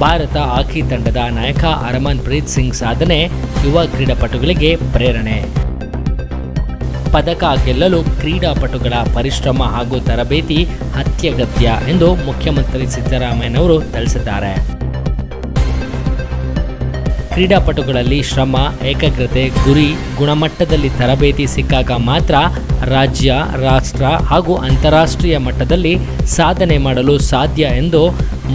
ಭಾರತ ಹಾಕಿ ತಂಡದ ನಾಯಕ ಅರಮನ್ ಪ್ರೀತ್ ಸಿಂಗ್ ಸಾಧನೆ ಯುವ ಕ್ರೀಡಾಪಟುಗಳಿಗೆ ಪ್ರೇರಣೆ. ಪದಕ ಗೆಲ್ಲಲು ಕ್ರೀಡಾಪಟುಗಳ ಪರಿಶ್ರಮ ಹಾಗೂ ತರಬೇತಿ ಅತ್ಯಗತ್ಯ ಎಂದು ಮುಖ್ಯಮಂತ್ರಿ ಸಿದ್ದರಾಮಯ್ಯನವರು ತಿಳಿಸಿದ್ದಾರೆ. ಕ್ರೀಡಾಪಟುಗಳಲ್ಲಿ ಶ್ರಮ, ಏಕಾಗ್ರತೆ, ಗುರಿ, ಗುಣಮಟ್ಟದಲ್ಲಿ ತರಬೇತಿ ಸಿಕ್ಕಾಗ ಮಾತ್ರ ರಾಜ್ಯ, ರಾಷ್ಟ್ರ ಹಾಗೂ ಅಂತಾರಾಷ್ಟ್ರೀಯ ಮಟ್ಟದಲ್ಲಿ ಸಾಧನೆ ಮಾಡಲು ಸಾಧ್ಯ ಎಂದು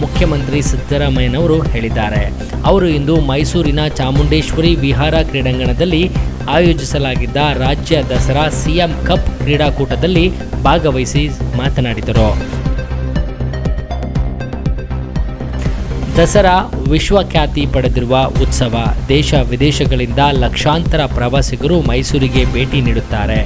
ಮುಖ್ಯಮಂತ್ರಿ ಸಿದ್ದರಾಮಯ್ಯನವರು ಹೇಳಿದ್ದಾರೆ. ಅವರು ಇಂದು ಮೈಸೂರಿನ ಚಾಮುಂಡೇಶ್ವರಿ ವಿಹಾರ ಕ್ರೀಡಾಂಗಣದಲ್ಲಿ ಆಯೋಜಿಸಲಾಗಿದ್ದ ರಾಜ್ಯ ದಸರಾ ಸಿಎಂ ಕಪ್ ಕ್ರೀಡಾಕೂಟದಲ್ಲಿ ಭಾಗವಹಿಸಿ ಮಾತನಾಡಿದರು. ದಸರಾ ವಿಶ್ವಖ್ಯಾತಿ ಪಡೆದಿರುವ ಉತ್ಸವ ದೇಶ ವಿದೇಶಗಳಿಂದ ಲಕ್ಷಾಂತರ ಪ್ರವಾಸಿಗರು ಮೈಸೂರಿಗೆ ಭೇಟಿ ನೀಡುತ್ತಾರೆ.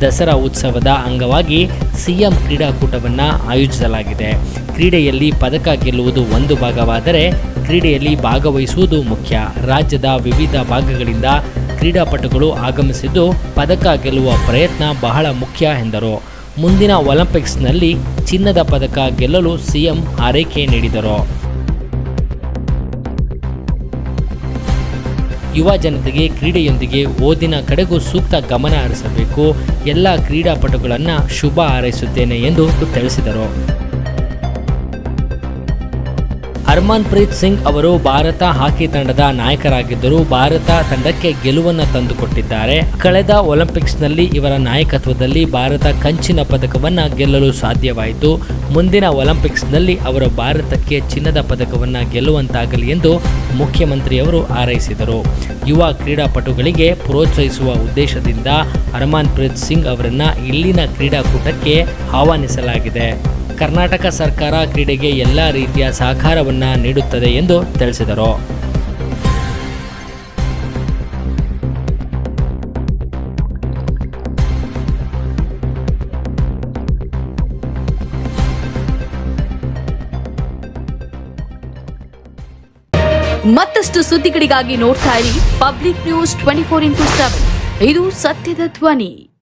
ದಸರಾ ಉತ್ಸವದ ಅಂಗವಾಗಿ ಸಿಎಂ ಕ್ರೀಡಾಕೂಟವನ್ನು ಆಯೋಜಿಸಲಾಗಿದೆ. ಕ್ರೀಡೆಯಲ್ಲಿ ಪದಕ ಗೆಲ್ಲುವುದು ಒಂದು ಭಾಗವಾದರೆ ಕ್ರೀಡೆಯಲ್ಲಿ ಭಾಗವಹಿಸುವುದು ಮುಖ್ಯ. ರಾಜ್ಯದ ವಿವಿಧ ಭಾಗಗಳಿಂದ ಕ್ರೀಡಾಪಟುಗಳು ಆಗಮಿಸಿದ್ದು ಪದಕ ಗೆಲ್ಲುವ ಪ್ರಯತ್ನ ಬಹಳ ಮುಖ್ಯ ಎಂದರು. ಮುಂದಿನ ಒಲಿಂಪಿಕ್ಸ್ನಲ್ಲಿ ಚಿನ್ನದ ಪದಕ ಗೆಲ್ಲಲು ಸಿಎಂ ಆರೈಕೆ ನೀಡಿದರು. ಯುವ ಜನತೆಗೆ ಕ್ರೀಡೆಯೊಂದಿಗೆ ಓದಿನ ಕಡೆಗೂ ಸೂಕ್ತ ಗಮನ ಹರಿಸಬೇಕು. ಎಲ್ಲ ಕ್ರೀಡಾಪಟುಗಳನ್ನು ಶುಭ ಹಾರೈಸುತ್ತೇನೆ ಎಂದು ತಿಳಿಸಿದರು. ಹರ್ಮನ್ ಪ್ರೀತ್ ಸಿಂಗ್ ಅವರು ಭಾರತ ಹಾಕಿ ತಂಡದ ನಾಯಕರಾಗಿದ್ದರು ಭಾರತ ತಂಡಕ್ಕೆ ಗೆಲುವನ್ನು ತಂದುಕೊಟ್ಟಿದ್ದಾರೆ. ಕಳೆದ ಒಲಿಂಪಿಕ್ಸ್ನಲ್ಲಿ ಇವರ ನಾಯಕತ್ವದಲ್ಲಿ ಭಾರತ ಕಂಚಿನ ಪದಕವನ್ನು ಗೆಲ್ಲಲು ಸಾಧ್ಯವಾಯಿತು. ಮುಂದಿನ ಒಲಿಂಪಿಕ್ಸ್ನಲ್ಲಿ ಅವರು ಭಾರತಕ್ಕೆ ಚಿನ್ನದ ಪದಕವನ್ನು ಗೆಲ್ಲುವಂತಾಗಲಿ ಎಂದು ಮುಖ್ಯಮಂತ್ರಿಯವರು ಹಾರೈಸಿದರು. ಯುವ ಕ್ರೀಡಾಪಟುಗಳಿಗೆ ಪ್ರೋತ್ಸಾಹಿಸುವ ಉದ್ದೇಶದಿಂದ ಹರ್ಮನ್ ಪ್ರೀತ್ ಸಿಂಗ್ ಅವರನ್ನು ಇಲ್ಲಿನ ಕ್ರೀಡಾಕೂಟಕ್ಕೆ ಆಹ್ವಾನಿಸಲಾಗಿದೆ. ಕರ್ನಾಟಕ ಸರ್ಕಾರ ಕ್ರೀಡೆಗೆ ಎಲ್ಲ ರೀತಿಯ ಸಹಕಾರವನ್ನು ನೀಡುತ್ತದೆ ಎಂದು ತಿಳಿಸಿದರು. ಮತ್ತಷ್ಟು ಸುದ್ದಿಗಳಿಗಾಗಿ ನೋಡ್ತಾ ಇರಿ public news twenty four into seven. ಇದು ಸತ್ಯದ ಧ್ವನಿ.